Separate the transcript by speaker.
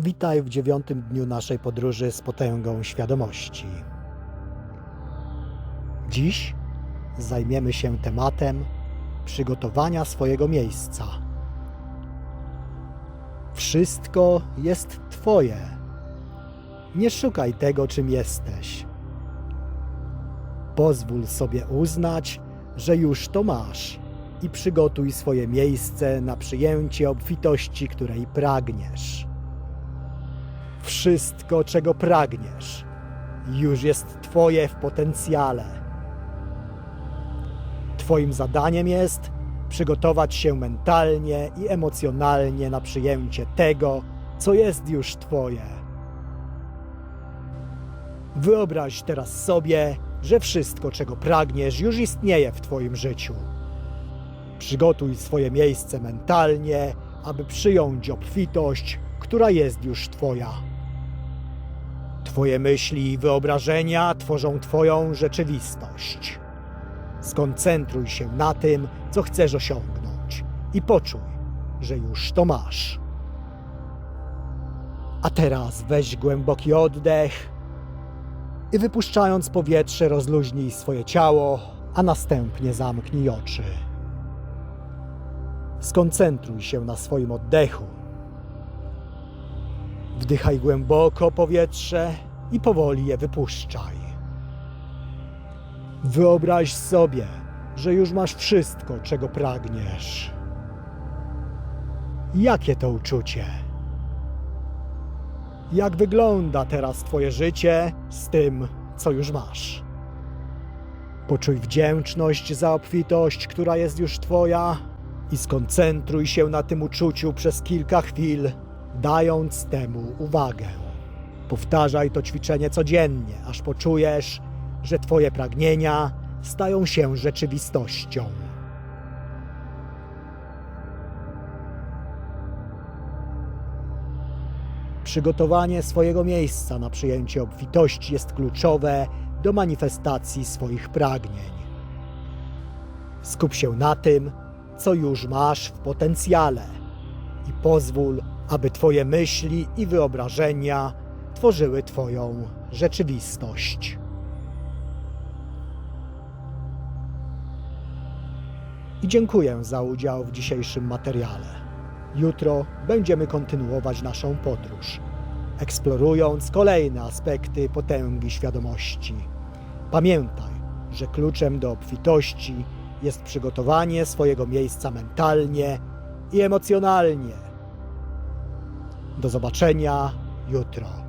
Speaker 1: Witaj w dziewiątym dniu naszej podróży z potęgą świadomości. Dziś zajmiemy się tematem przygotowania swojego miejsca. Wszystko jest Twoje. Nie szukaj tego, czym jesteś. Pozwól sobie uznać, że już to masz i przygotuj swoje miejsce na przyjęcie obfitości, której pragniesz. Wszystko, czego pragniesz, już jest Twoje w potencjale. Twoim zadaniem jest przygotować się mentalnie i emocjonalnie na przyjęcie tego, co jest już Twoje. Wyobraź teraz sobie, że wszystko, czego pragniesz, już istnieje w Twoim życiu. Przygotuj swoje miejsce mentalnie, aby przyjąć obfitość, która jest już Twoja. Twoje myśli i wyobrażenia tworzą Twoją rzeczywistość. Skoncentruj się na tym, co chcesz osiągnąć i poczuj, że już to masz. A teraz weź głęboki oddech i wypuszczając powietrze, rozluźnij swoje ciało, a następnie zamknij oczy. Skoncentruj się na swoim oddechu. Wdychaj głęboko powietrze i powoli je wypuszczaj. Wyobraź sobie, że już masz wszystko, czego pragniesz. Jakie to uczucie? Jak wygląda teraz Twoje życie z tym, co już masz? Poczuj wdzięczność za obfitość, która jest już Twoja i skoncentruj się na tym uczuciu przez kilka chwil, dając temu uwagę. Powtarzaj to ćwiczenie codziennie, aż poczujesz, że Twoje pragnienia stają się rzeczywistością. Przygotowanie swojego miejsca na przyjęcie obfitości jest kluczowe do manifestacji swoich pragnień. Skup się na tym, co już masz w potencjale i pozwól, aby Twoje myśli i wyobrażenia tworzyły Twoją rzeczywistość. I dziękuję za udział w dzisiejszym materiale. Jutro będziemy kontynuować naszą podróż, eksplorując kolejne aspekty potęgi świadomości. Pamiętaj, że kluczem do obfitości jest przygotowanie swojego miejsca mentalnie i emocjonalnie. Do zobaczenia jutro.